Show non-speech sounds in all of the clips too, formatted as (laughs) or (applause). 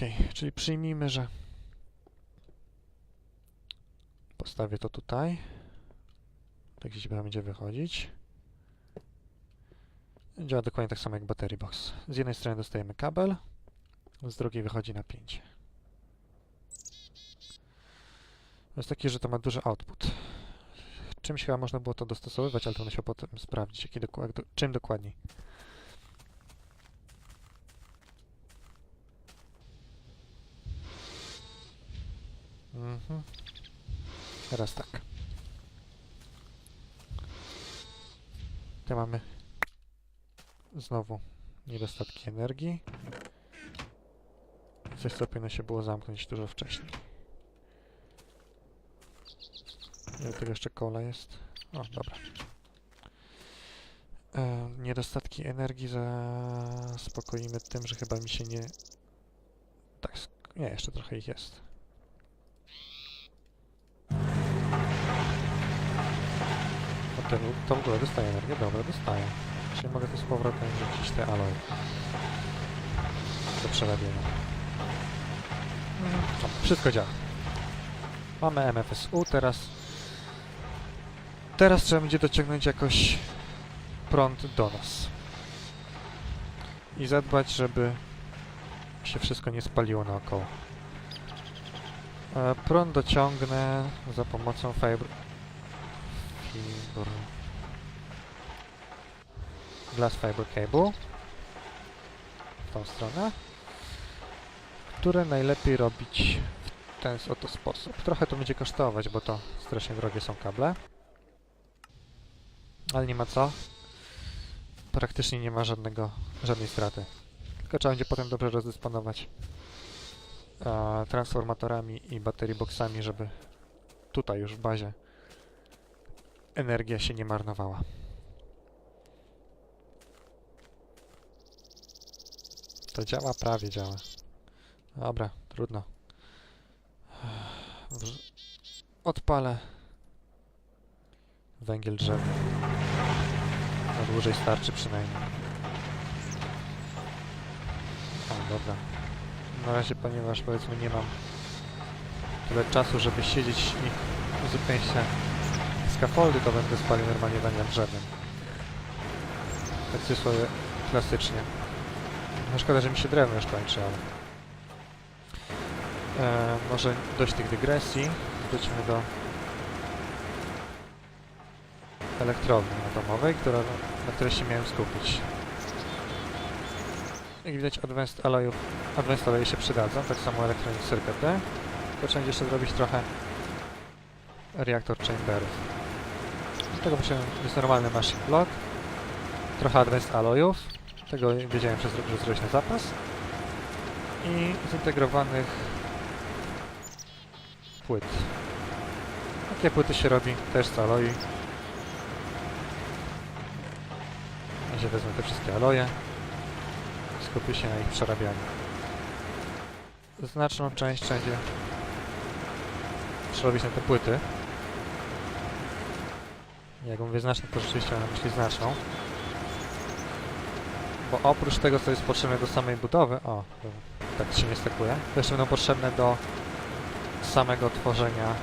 Okej, czyli przyjmijmy, że postawię to tutaj. Tak gdzieś będzie wychodzić. Działa dokładnie tak samo jak battery box. Z jednej strony dostajemy kabel, z drugiej wychodzi napięcie. Jest taki, że to ma duży output. Czymś chyba można było to dostosowywać, ale to będę się potem sprawdzić, jaki dokład, do, czym dokładniej. Mhm. Teraz tak. Tu mamy znowu niedostatki energii. Coś, co powinno się było zamknąć dużo wcześniej. Do tego jeszcze kola jest. O, dobra. E, niedostatki energii zaspokoimy tym, że chyba mi się nie... Tak, nie, jeszcze trochę ich jest. Ten, to w ogóle dostaje energię? Dobra, dostaje. Czyli mogę tu z powrotem rzucić te aloe. Do przerabienia. O, wszystko działa. Mamy MFSU, teraz... Teraz trzeba będzie dociągnąć jakoś prąd do nas. I zadbać, żeby się wszystko nie spaliło naokoło. E, prąd dociągnę za pomocą fibr... Fibr... Glass Fiber Cable w tą stronę, które najlepiej robić w ten oto sposób. Trochę to będzie kosztować, bo to strasznie drogie są kable. Ale nie ma co. Praktycznie nie ma żadnego, żadnej straty. Tylko trzeba będzie potem dobrze rozdysponować e, transformatorami i baterii boxami, żeby tutaj już w bazie energia się nie marnowała. To działa? Prawie działa. Dobra, trudno. Odpalę węgiel drzewny. Na dłużej starczy przynajmniej. O, dobra. Na razie, ponieważ powiedzmy nie mam tyle czasu, żeby siedzieć i uzupełnić się skafoldy, to będę spalił normalnie węglem drzewnym. W cudzysłowie klasycznie. No szkoda, że mi się drewno już kończy, ale... E, może dość tych dygresji. Wróćmy do elektrowni atomowej, która, na której się miałem skupić. Jak widać Advanced Alloyów, Advanced Alloy się przydadzą, tak samo Electronic Circuit D. Jeszcze zrobić trochę reaktor chamberów. Do tego potrzebny jest normalny machine block, trochę Advanced Alloyów, tego wiedziałem, że, zro- że zrobić na zapas. I zintegrowanych płyt. Takie płyty się robi też z aloi. Się wezmę te wszystkie aloje. Skupię się na ich przerabianiu. Znaczną część będzie przerobić na te płyty. Jak mówię znaczną, to rzeczywiście mam na myśli znaczną. Bo oprócz tego, co jest potrzebne do samej budowy, o, tak się nie stakuje, to jeszcze będą potrzebne do samego tworzenia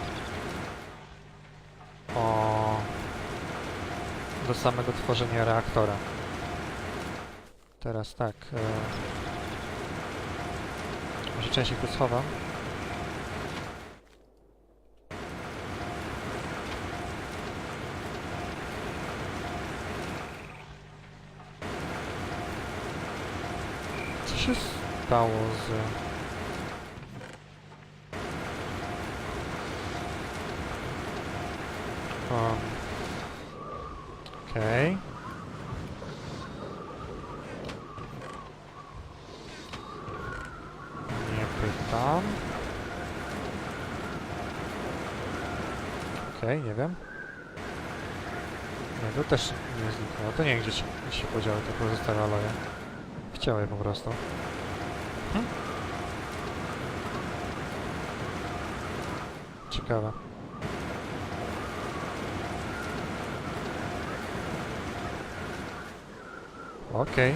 o, do samego tworzenia reaktora. Teraz tak, e, może część ich tu schowam. Co się stało z... Um, Okej. Nie pytam. Okej, nie wiem. Nie, to też nie zniknęło. To nie wiem, gdzie się, się podziały te pozostałe aloje. Chciały po prostu. Ciekawe. Okej.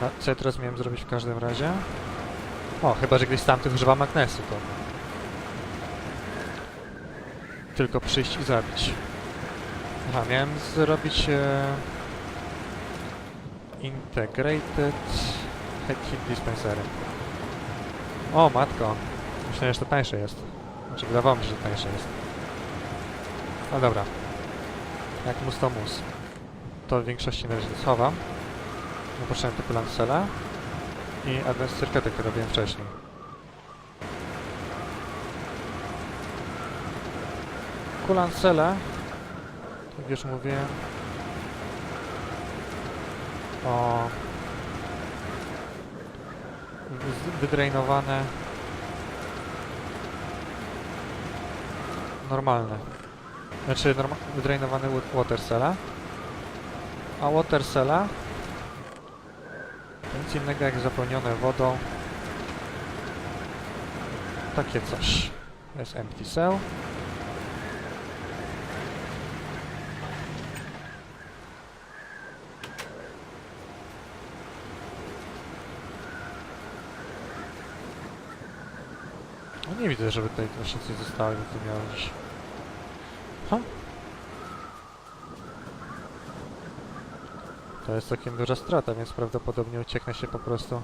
Na, co ja teraz miałem zrobić w każdym razie? O, chyba, że gdzieś tamtych używa magnesu, to... Tylko przyjść i zabić. Aha, miałem zrobić... E... Integrated Head Heat Dispensery. O, matko. Myślałem, że to tańsze jest. Znaczy, wydawało mi się, że tańsze jest. No dobra. Jak mus to mus. To w większości na razie schowam. No, potrzebujemy tylko Lancela i Advanced Circuity, które robiłem wcześniej. Ku Lancela, jak już mówiłem, o. Wy- wydrainowane. Normalne. Znaczy norma wydrainowany wa- water cella. A water cella? To nic innego jak zapełnione wodą. Takie coś. Jest empty cell nie widzę, żeby tutaj właśnie coś zostało i to miało gdzieś... Ha? To jest całkiem duża strata, więc prawdopodobnie ucieknę się po prostu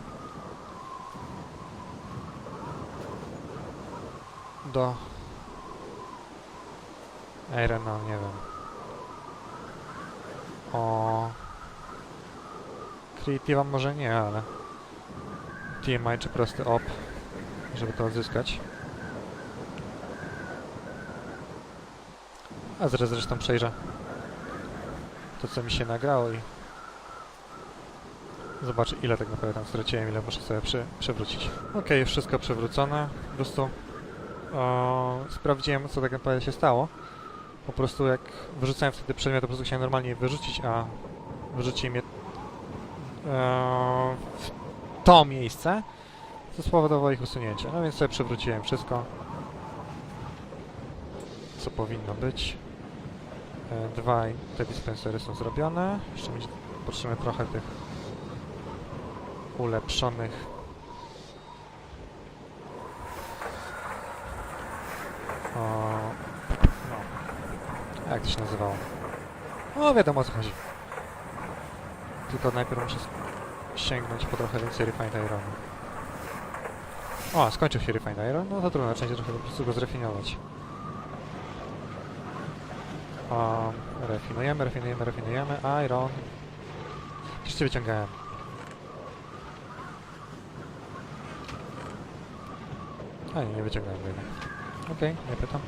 do Iron, no nie wiem. O Creative'a może nie, ale TMI czy prosty op, żeby to odzyskać. A zaraz zresztą przejrzę to, co mi się nagrało i zobaczę, ile tak naprawdę tam straciłem, ile muszę sobie przy, przewrócić. Ok, już wszystko przewrócone. Po prostu o, sprawdziłem, co tak naprawdę się stało. Po prostu jak wyrzucałem wtedy przedmiot, to po prostu chciałem normalnie wyrzucić, a wyrzuciłem je e, w to miejsce, co spowodowało ich usunięcie. No więc sobie przewróciłem wszystko, co powinno być. E, Dwa te dispensery są zrobione. Jeszcze potrzebujemy trochę tych ulepszonych o, no. Jak to się nazywało? No wiadomo o co chodzi. Tylko najpierw muszę sięgnąć po trochę więcej Refined Ironu. O, skończył się Refined Iron, no to trudno, trzeba będzie trochę po prostu go zrefinować. Um, refinujemy, refinujemy, refinujemy. Iron. Oczywiście wyciągałem. A nie, nie wyciągnąłem go. Okej, nie pytam.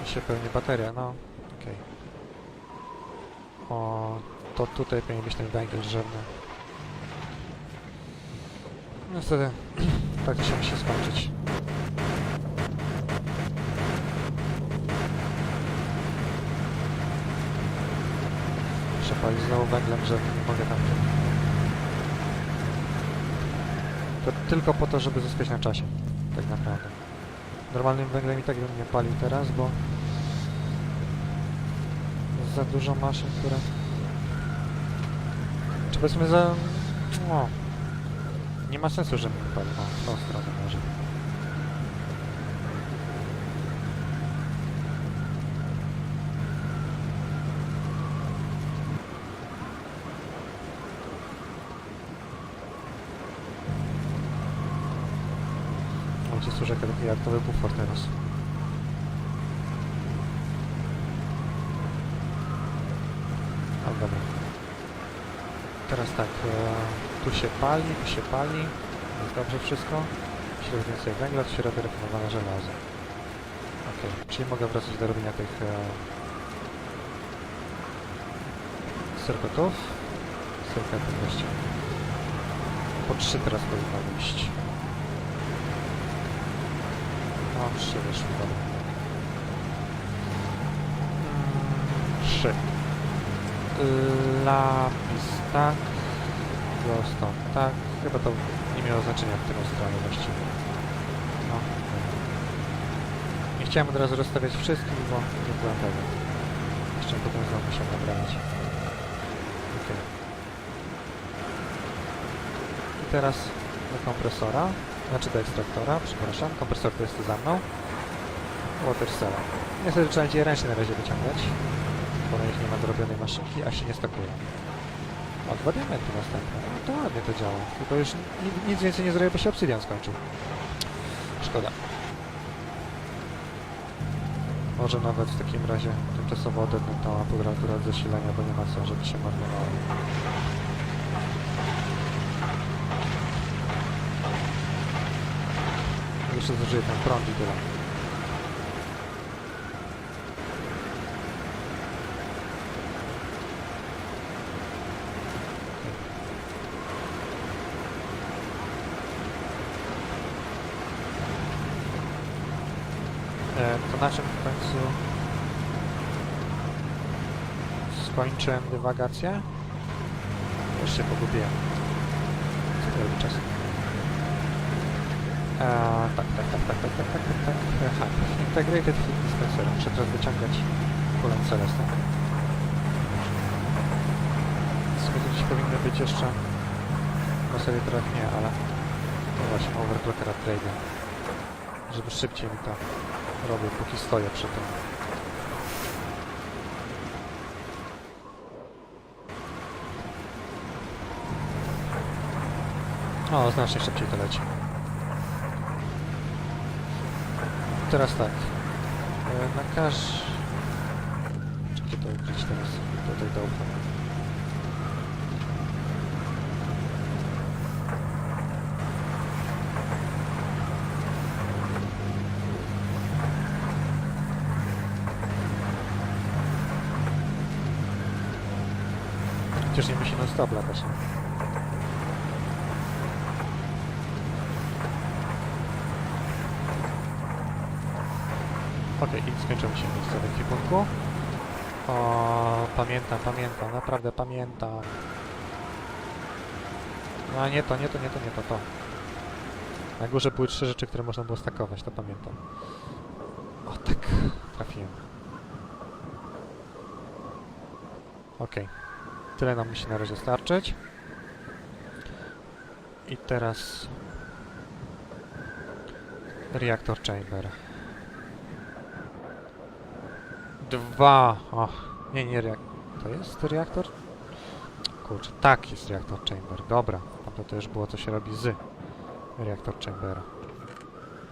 Mi się pełni bateria, no. Okej. O, to tutaj powinien być ten węgiel drzewny. Niestety, (clears throat) tak się musi skończyć. Palić znowu węglem, że nie mogę tam... To tylko po to, żeby zyskać na czasie, tak naprawdę. Normalnym węglem i tak bym nie palił teraz, bo jest za dużo maszyn, które... Czy powiedzmy za... No, nie ma sensu, żebym palił. O, w tą teraz. No dobra. Teraz tak, e, tu się pali, tu się pali. Jest dobrze wszystko. Robi więcej węgla, tu się robi żelazo. Ok, czyli mogę wracać do robienia tych e, circuitów. Circuity wreszcie. Po trzy teraz powinno wyjść. No, trzy wyszły, dobra. Mm, Trzy. Lapis tak. Glowstone tak. Chyba to nie miało znaczenia w którą stronę właściwie. No. Nie chciałem od razu rozstawiać wszystkich, bo nie byłem pewien. Jeszcze potem znowu musiał naprawić. Okej. I teraz do kompresora, znaczy do ekstraktora, przepraszam. Kompresor to jest tu za mną. Water cella. Niestety trzeba będzie ręcznie na razie wyciągać, bo na nich nie ma dorobionej maszynki, a się nie stakują. O, dwa diamenty następne. No to ładnie to działa. Tylko już nic, nic więcej nie zrobię, bo się obsydian skończył. Szkoda. Może nawet w takim razie tymczasowo odetnę tą aparaturę od zasilania, bo nie ma co, żeby się marnowało. Jeszcze zużyję prąd i tyle. E, to w końcu skończyłem dywagację? Się pogubiłem. Co to robi czas? A, tak, tak, tak, tak, tak, tak, tak, tak, tak. Aha. Integrated Heat Dispenser. Muszę teraz wyciągać kulę sumie to dziś powinny być jeszcze... No sobie trochę nie, ale... No właśnie, overclockera trade. Żeby szybciej mi to robił, póki stoję przy tym. O, znacznie szybciej to leci. Teraz tak. E, Na każ... To ukryć teraz. Tutaj do opa. Chociaż nie musi non stop latać. Okej, i skończyło się miejsce w ekwipunku. O, pamiętam, pamiętam, naprawdę pamiętam. No nie to, nie to, nie to, nie to, to. Na górze były trzy rzeczy, które można było stakować, to pamiętam. O tak, trafiłem. Okej. Tyle nam musi na razie starczyć. I teraz... Reaktor Chamber. Dwa. O, nie, nie. To jest reaktor? Kurczę, tak jest reaktor chamber. Dobra, to już było co się robi z reaktor chambera.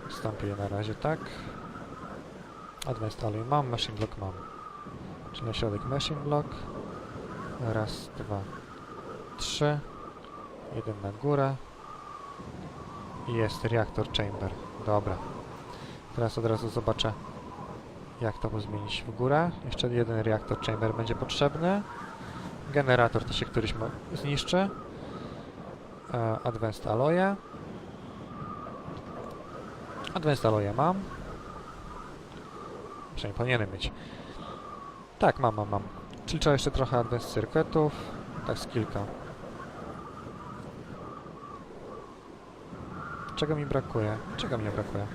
Wstąpię na razie tak. Advanced Alloy mam, Machine Block mam. Czyli na środek Machine Block. Raz, dwa, trzy. Jeden na górę. I jest reaktor chamber. Dobra. Teraz od razu zobaczę jak to zmienić w górę. Jeszcze jeden reaktor chamber będzie potrzebny. Generator to się któryś zniszczy. E, Advanced Alloye. Advanced Alloye mam. Przynajmniej powinienem mieć. Tak, mam, mam, mam. Czyli trzeba jeszcze trochę Advanced Circuitów. Tak z kilka. Czego mi brakuje? Czego mi nie brakuje?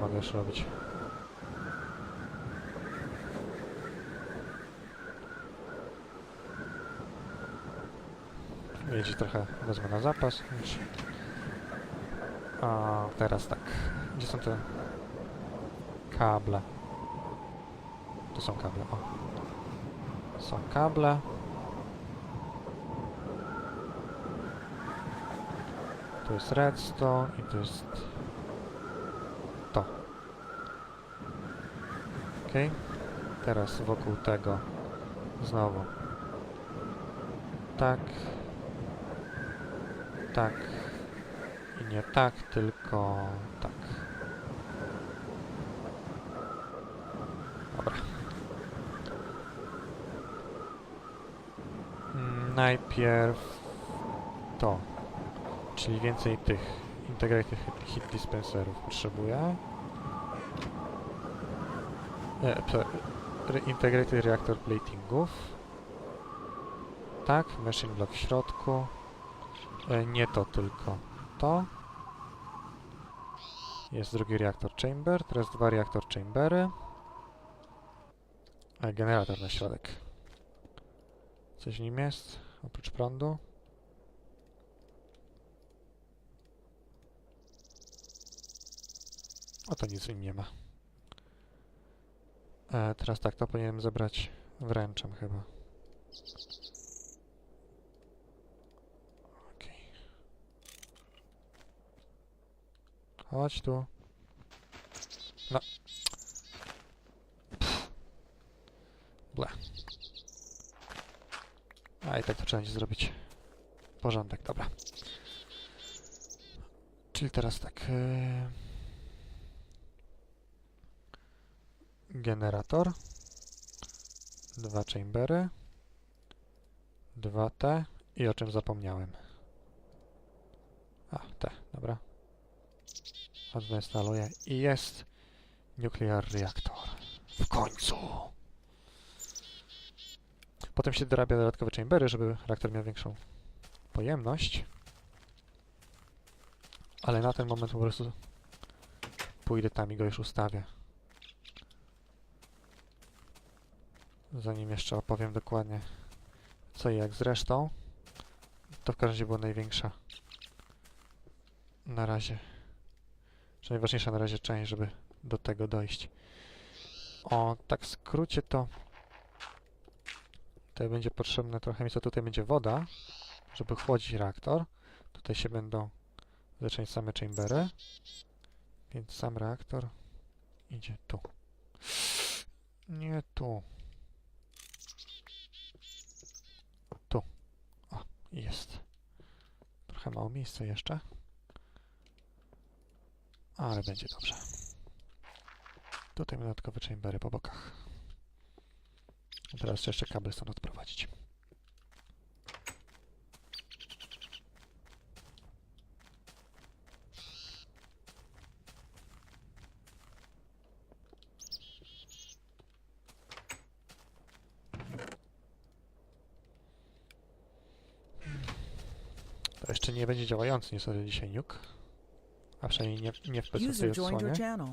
Mogę już robić. Wiedzi trochę wezmę na zapas. A teraz tak. Gdzie są te kable? Tu są kable, o. Są kable. Tu jest redstone i tu jest to. Ok. Teraz wokół tego znowu. Tak. Tak. I nie tak, tylko tak. Dobra. Mm, Najpierw to. Czyli więcej tych integrated heat dispenserów potrzebuję. E, integrated reactor platingów. Tak, machine block w środku. E, nie to, tylko to. Jest drugi reaktor chamber, teraz dwa reaktor chambery. E, generator na środek. Coś w nim jest, oprócz prądu. O to nic w nim nie ma. E, teraz tak, to powinienem zebrać wręczem chyba. Okej. Chodź tu. No. Pff. Ble. A i tak to trzeba będzie zrobić. Porządek, dobra. Czyli teraz tak. Yy... Generator. Dwa chambery. Dwa te. I o czym zapomniałem? A, te, dobra. Odinstaluję. I jest Nuclear Reactor. W końcu! Potem się dorabia dodatkowe chambery, żeby reaktor miał większą pojemność. Ale na ten moment po prostu pójdę tam i go już ustawię. Zanim jeszcze opowiem dokładnie co i jak zresztą, to w każdym razie była największa na razie, czy najważniejsza na razie część, żeby do tego dojść. O, tak w skrócie to Tutaj będzie potrzebne trochę miejsca, tutaj będzie woda, żeby chłodzić reaktor. Tutaj się będą zacząć same chambery. Więc sam reaktor idzie tu. Nie. Tu. Jest. Trochę mało miejsca jeszcze. Ale będzie dobrze. Tutaj dodatkowe chambery po bokach. Teraz jeszcze kabel stąd odprowadzić. To jeszcze nie będzie działający niestety dzisiaj nuke. A przynajmniej nie, nie w User PC joined your odsłonie. channel.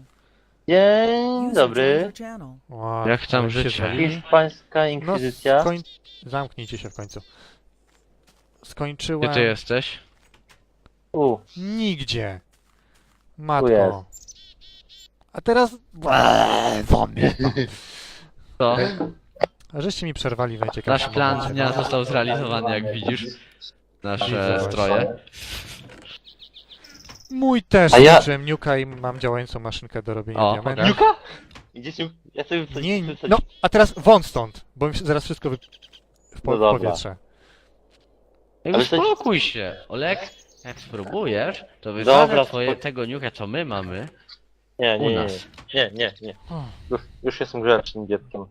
Dzień User joined dobry. your channel. Ła, Jak tam się życie? Hiszpańska No, inkwizycja. skoń... Zamknijcie się w końcu. Skończyłem... Gdzie ty jesteś? U, Nigdzie. Matko. jest. A teraz... Eee, Womit. To? A żeście mi przerwali w Nasz plan momencie, dnia został zrealizowany, jak widzisz. Nasze Widzę stroje. Mój też, A ja- włączyłem Nuka i mam działającą maszynkę do robienia O, diamentów. pokaż. Niuka? Niuk? Ja sobie coś, Nie, coś, coś... no, a teraz wąt stąd, bo mi się zaraz wszystko wy... w po No dobra. powietrze. To- Uspokój się. Olek, jak spróbujesz, to Dobra, twoje, spoko- tego niuka, co my mamy, Nie, u nie, nie, nas. nie, nie, nie. Już, już jestem grzecznym dzieckiem.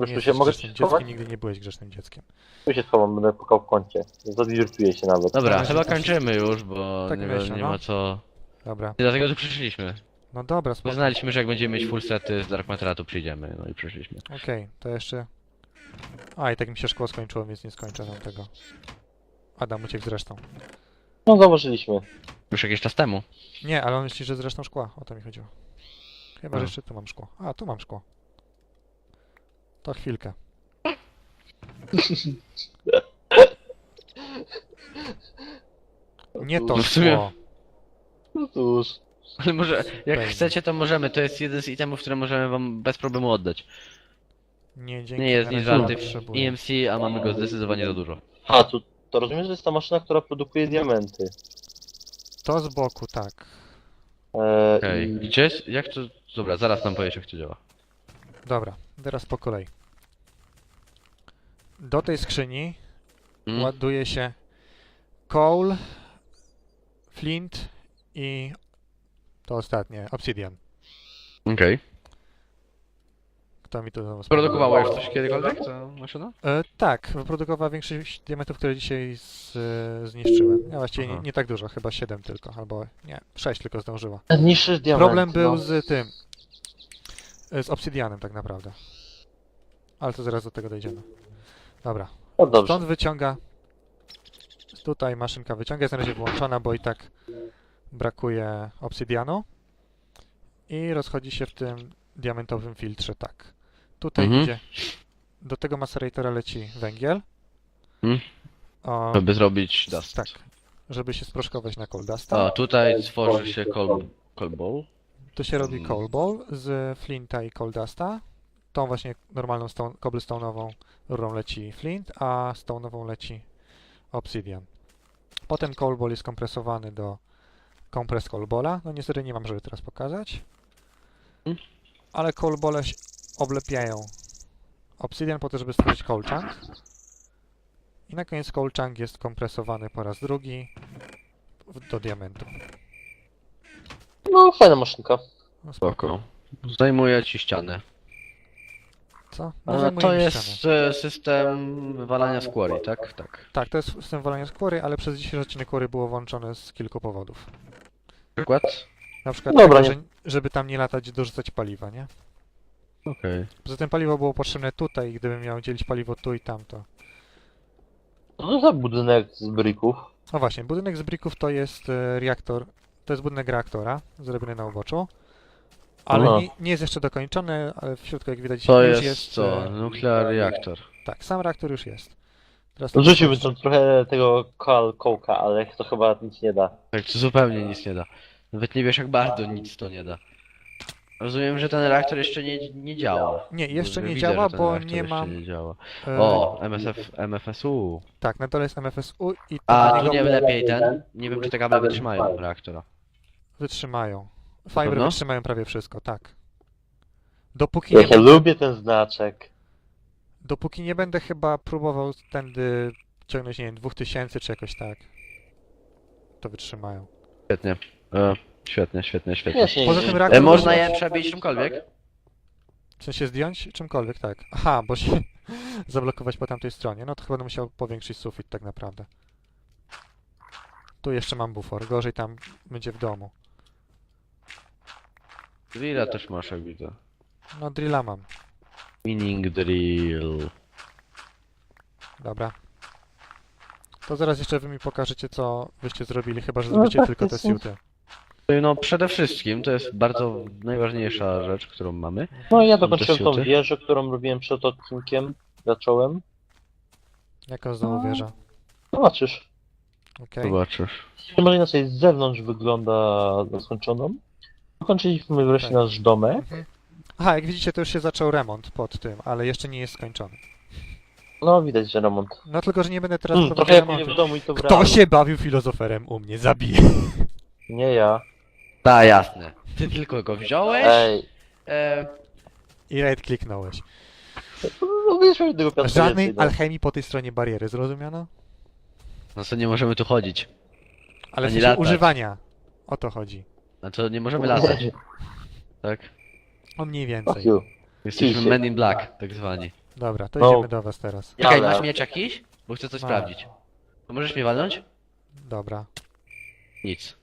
Już nie tu się mogę grzecznym schować? dzieckiem, nigdy nie byłeś grzecznym dzieckiem. Tu się schowam, będę pukał w kącie. Zadizurtuję się nawet. Dobra, razie chyba tak- kończymy już, bo tak nie, myślę, nie no. ma co... Dobra, Nie dlatego tu przyszliśmy. no dobra, spoko. Uznaliśmy, że jak będziemy mieć full sety z Dark Matera, to przyjdziemy, no i przyszliśmy. Okej, to jeszcze... A, i tak mi się szkło skończyło, więc nie skończę nam tego. Adam uciekł zresztą. No zauważyliśmy. Już jakiś czas temu. Nie, ale on myśli, że zresztą szkła, o to mi chodziło. Chyba, że A. jeszcze tu mam szkło. A, tu mam szkło. To chwilkę. Nie to No w sumie- szkło. No cóż. Ale może, jak Pewnie. chcecie, to możemy. To jest jeden z itemów, które możemy wam bez problemu oddać. Nie, dzięki. Nie jest na nic razie warty nie w potrzebuję. EMC, a mamy go zdecydowanie za dużo. A, tu, to rozumiem, że jest ta maszyna, która produkuje diamenty. To z boku, tak. Okej, i- gdzie jest, jak to, dobra, zaraz nam powiesz jak to działa. Dobra, teraz po kolei. Do tej skrzyni Mm? ładuje się coal, flint i to ostatnie, obsidian. Okej. Kto mi to znowu Produkowała już coś kiedykolwiek, ta maszyna? E, tak, wyprodukowała większość diamentów, które dzisiaj z, zniszczyłem. Ja właściwie nie, nie tak dużo, chyba 7 tylko, albo nie, 6 tylko zdążyła. Niszczysz diament. Problem był no. z tym, e, z obsydianem tak naprawdę. Ale to zaraz do tego dojdziemy. Dobra, No dobrze. stąd wyciąga, tutaj maszynka wyciąga, jest na razie wyłączona, bo i tak brakuje obsydianu. I rozchodzi się w tym diamentowym filtrze, tak. Tutaj Mhm. idzie, do tego maceratora leci węgiel, Hmm? O, Żeby zrobić dust. tak, żeby się sproszkować na coal dusta. A, tutaj tworzy się coal ball. Tu się robi Mm. coal ball z flinta i coal dusta. Tą właśnie normalną stone, cobblestone'ową rurą leci flint, a stone'ową leci obsidian. Potem coal ball jest kompresowany do compress coal balla. No niestety nie mam, żeby teraz pokazać. Ale coal bole się oblepiają obsidian po to, żeby stworzyć coal chunk. I na koniec coal chunk jest kompresowany po raz drugi do diamentu. No, fajna maszynka. No. Spoko. Zajmuje ci ścianę. Co? Zajmuje to jest ścianę. e, system wywalania z quarry, tak? Tak. Tak, to jest system walania z query, ale przez dzisiejszy odcinek query było włączone z kilku powodów. Przykład? Na przykład, Dobra, tego, że, żeby tam nie latać, dorzucać paliwa, nie? Okej. Poza tym paliwo było potrzebne tutaj gdybym miał dzielić paliwo tu i tam, to... Co to za budynek z brików? No właśnie, budynek z brików to jest e, reaktor, to jest budynek reaktora, zrobiony na uboczu. Ale Aha. nie, nie jest jeszcze dokończony, ale w środku, jak widać, To już jest, jest... co? e, Nuclear reactor. Tak, sam reaktor już jest. Teraz No rzuciłbym tam trochę tego koal kołka, ale to chyba nic nie da. Tak, to zupełnie nic nie da. Nawet nie wiesz jak bardzo nic to nie da. Rozumiem, że ten reaktor jeszcze nie, nie działa. Nie, jeszcze nie Widzę, działa, ten bo reaktor nie jeszcze mam... Nie działa. e, O, MSF, MFSU. Tak, na dole jest MFSU i to A tu niego nie lepiej ten? Nie wiem czy te kable wytrzymają reaktora. wytrzymają. Fiber pewno? wytrzymają prawie wszystko, tak. Dopóki Ja, nie, ja lubię ten znaczek. dopóki nie będę chyba próbował tędy ciągnąć, nie wiem, 2000 czy jakoś tak, to wytrzymają. Świetnie. E, świetnie, świetnie, świetnie. Ja się Poza tym E, reaktor można może- je przebić czymkolwiek? W sensie zdjąć czymkolwiek, tak. Aha, bo się (laughs) zablokować po tamtej stronie. No to chyba będę musiał powiększyć sufit tak naprawdę. Tu jeszcze mam bufor, gorzej tam będzie w domu. Drilla też masz jak widzę. No drilla mam, Mining drill. dobra. To zaraz jeszcze wy mi pokażecie, co wyście zrobili, chyba że No zrobicie tak, tylko to te siuty. No przede wszystkim to jest bardzo najważniejsza rzecz, którą mamy. No ja Te dokończyłem tą wieżę, którą robiłem przed odcinkiem. Zacząłem. Jaką znowu wieża? Zobaczysz. Okej. Zobaczysz. Może inaczej z zewnątrz wygląda na skończoną. Dokończyliśmy wreszcie Tak. nasz domek. Mhm. Aha, jak widzicie, to już się zaczął remont pod tym, ale jeszcze nie jest skończony. No widać, że remont. No tylko, że nie będę teraz prowadził trochę jak remontu. w domu i to Kto się bawił filozoferem u mnie? Zabiję. (laughs) Nie ja. Tak, jasne. Ty tylko go wziąłeś. Ej. E, I right kliknąłeś. No wiesz, że tego Żadnej więcej, no. alchemii po tej stronie bariery, zrozumiano? no to nie możemy tu chodzić. Ale w Ani sensie latać. używania. O to chodzi. No to nie możemy latać. Tak? O mniej Fuck więcej. you. Jesteśmy men in black, tak zwani. Dobra, to No. idziemy do was teraz. Czekaj, Ale- masz miecz jakiś? Bo chcę coś Mam. sprawdzić. To możesz mnie walnąć? Dobra. Nic.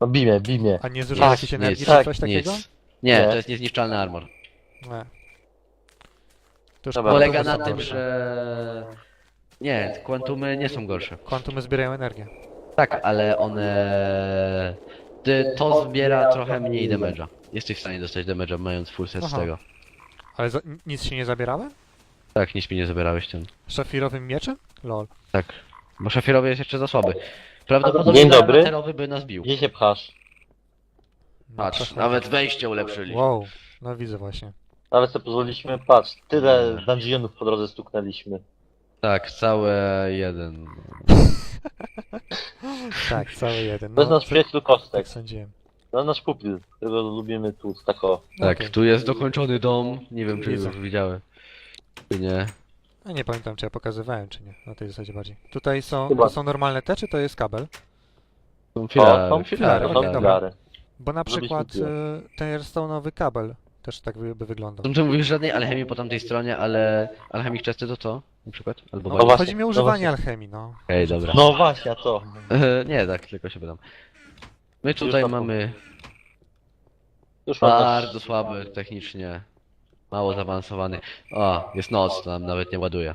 No bimie, bimie. A nie zużywa jakiejś energii czy tak, coś takiego? Nic. Nie, Nie. to jest niezniszczalny armor. Nie. To już Dobra, Polega na tym, gorsze. że... Nie, kwantumy nie są gorsze. Kwantumy zbierają energię. Tak, ale one... Ty, to zbiera trochę mniej damage'a. Jesteś w stanie dostać damage'a mając full set z Aha. tego. Ale za, nic się nie zabierałem? Tak, nic mi nie zabierałeś ten. Szafirowym mieczem? Lol. Tak. Bo szafirowy jest jeszcze za słaby. Prawdopodobnie Dzień dobry. by nas bił. Gdzie się pchasz? No, Patrz, nawet wejście ulepszyli. Wow, no widzę właśnie. Ale sobie pozwoliliśmy, patrz, tyle dungeonów po drodze stuknęliśmy. Tak, całe jeden. (laughs) (laughs) Tak, cały jeden. To jest No, nasz przyjaciel Kostek. tak sądziłem. No, nasz pupil, którego lubimy tu, tak o. Tak, Okej. tu jest dokończony dom. Nie wiem, czy Widzę. już widziałem. Czy nie. A nie pamiętam, czy ja pokazywałem, czy nie. Na tej zasadzie bardziej. Tutaj są, Chyba. to są normalne te, czy to jest kabel? Są O, filary, są filary, filary, okej, są dobra. filary. Bo na przykład kupię. y, ten redstone'owy kabel też tak by, by wyglądał. No ty mówisz żadnej alchemii po tamtej stronie, ale alchemik czesty to co? Na przykład? Albo No, właśnie, chodzi mi o no używanie właśnie. alchemii, no. Okej, dobra. No właśnie, a to. E, (laughs) nie, tak, tylko się pytam. My tutaj tam mamy Już mam bardzo słaby technicznie. Mało zaawansowany. O, jest noc, to nam nawet nie ładuje.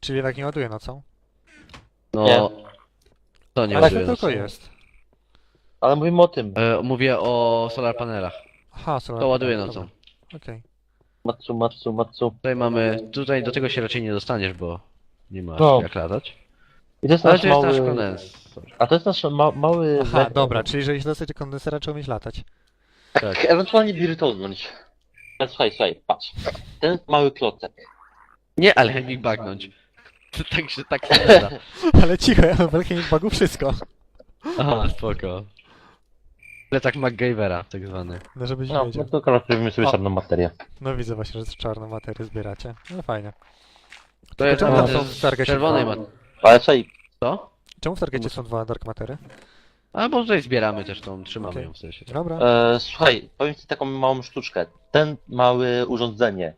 Czyli tak nie ładuje nocą? No. Nie. To nie Ale ładuje światełko nocą. jest. Ale mówimy o tym. E, mówię o solar panelach. Aha, solar To ładuje nocą. Okej. Matsu, matsu, matsu. Tutaj mamy, tutaj do tego się raczej nie dostaniesz, bo nie masz No. jak latać. I to jest Ale nasz to jest mały... nasz kondensor. A to jest nasz ma mały... Aha, dobra, czyli jeżeli się dostać do kondensera, trzeba umieć latać. Tak. Ewentualnie dirtoznąć. Ale słuchaj, słuchaj, patrz. Ten mały klocek. Nie alchemik bagnąć. To tak się tak się nie da. (laughs) Ale cicho, ja mam w Alchemik Bugu wszystko. Aha, spoko. Ale tak MacGyvera, tak zwany. No żebyś No, wiedział. no to kalkulujemy sobie O. czarną materię. No widzę właśnie, że czarną materię zbieracie. No fajnie. To jest czemu to tam są z w targecie czerwonej dwa? ma... Ale słuchaj, Co? Czemu w targecie są dwa Dark Matery? A bo tutaj zbieramy też tą, trzymamy Okej. ją w sensie. Dobra. e, słuchaj, powiem ci taką małą sztuczkę. Ten mały urządzenie.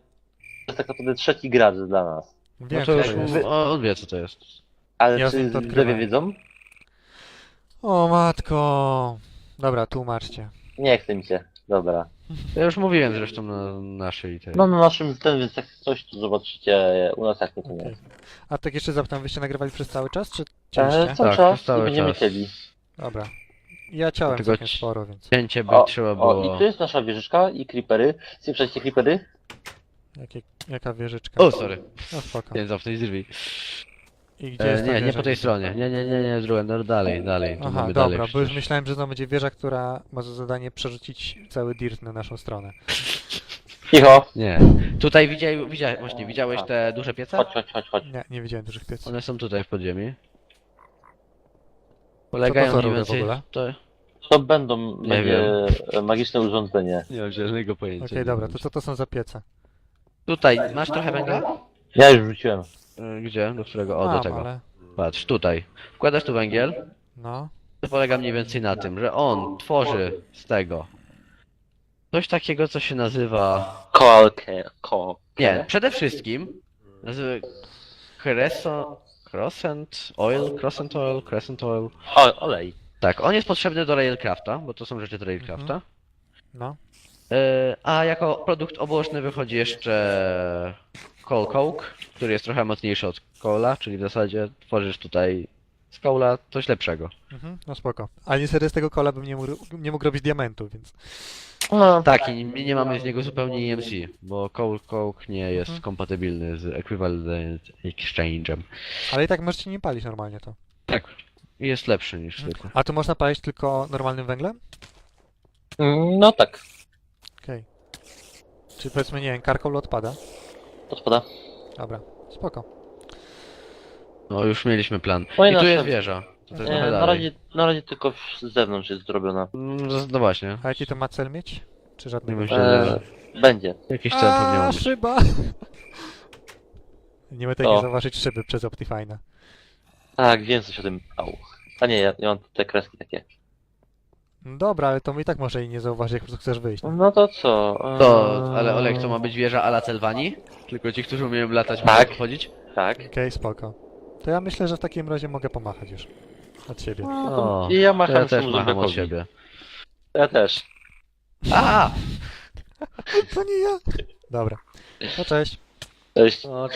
To jest tak naprawdę trzeci gracz dla nas. Wiem, No co to to już jest. wy- o, on wie co to jest. Ale Ja z nim czy to widzowie odkrywałem. wiedzą? O matko. Dobra, tłumaczcie. Nie chce mi się. Dobra. Ja już mówiłem zresztą na naszej tej. No na naszym ten, więc jak coś to zobaczycie u nas jak to nie Okej. A tak jeszcze zapytam, wyście nagrywali przez cały czas, czy E, cięście? cały Tak, czas przez cały i będziemy czas. chcieli. Dobra. Ja ciałem Dlatego całkiem ci- sporo, więc Cięcie by O, trzeba o, było. i tu jest nasza wieżyczka i creepery. Słyszeliście creepery? jakie, jaka wieżyczka? O, sorry. No spoko. Nie zamknij drzwi. I gdzie E, jest ta nie, nie wieża? po tej stronie. Nie, nie, nie, nie, drugą, no dalej, dalej. Tu Aha, mamy dobra, dalej bo już przecież. myślałem, że znowu będzie wieża, która ma za zadanie przerzucić cały dirt na naszą stronę. (laughs) Cicho. Nie. Tutaj widziałeś, widziałeś, właśnie, widziałeś te duże piece? Chodź, chodź, chodź, chodź. Nie, nie widziałem dużych pieców. One są tutaj w podziemi. Polegają Co to za mniej rury w więcej... ogóle? To... To będą Nie będzie magiczne urządzenie. Nie mam zielonego pojęcia. Okej, dobra, to co to są za piece? Tutaj, masz trochę węgla? Ja już wrzuciłem. E, Gdzie? Do którego? O, do Mam, tego. ale... Patrz, tutaj. Wkładasz tu węgiel. No. To polega mniej więcej na tym, że on tworzy z tego coś takiego, co się nazywa... Koalkę. Ko. Nie, przede wszystkim nazywa Creso... Crescent Oil? Crescent Oil? Crescent Oil? O, olej. Tak, on jest potrzebny do Railcrafta, bo to są rzeczy do Railcrafta. No. E, A jako produkt oboczny wychodzi jeszcze Coal Coke, który jest trochę mocniejszy od cola, czyli w zasadzie tworzysz tutaj z cola coś lepszego. Mhm, no spoko. Ale niestety z tego kola bym nie mógł, nie mógł robić diamentu, więc... No, Tak, i nie mamy z niego zupełnie EMC, bo Coal Coke nie jest Mhm. kompatybilny z Equivalent Exchange'em. Ale i tak możecie nie palić normalnie to. Tak. I jest lepszy niż zwykły. A tu można palić tylko normalnym węglem? Mm, no tak. Okej. Czyli powiedzmy, nie wiem, karkoł odpada? To spada. Dobra, spoko. No już mieliśmy plan. Moje I tu nasze- jest wieża. To jest Nie, trochę na, dalej. razie, na razie tylko z zewnątrz jest zrobiona. Mm, No właśnie. A jaki to ma cel mieć? Czy żadnego? Nie myślę, że E, będzie. jakiś cel pewnie ma A, być. szyba! (laughs) Nie będę nie zauważyć szyby przez Optifine'a. Tak, wiem coś o tym. Au. A nie, ja, ja mam te kreski takie. No Dobra, ale to mi i tak może i nie zauważy, jak po prostu chcesz wyjść. No to co? E, To, ale Olek, to ma być wieża ala Celwani? Tylko ci, którzy umieją latać, Tak. mogą chodzić? Tak. Okej, spoko. To ja myślę, że w takim razie mogę pomachać już. Od siebie. O, I ja to macham ja też temu macham od zombiakowi. siebie. Ja też. A! (laughs) To nie ja! Dobra. No cześć. Cześć. No,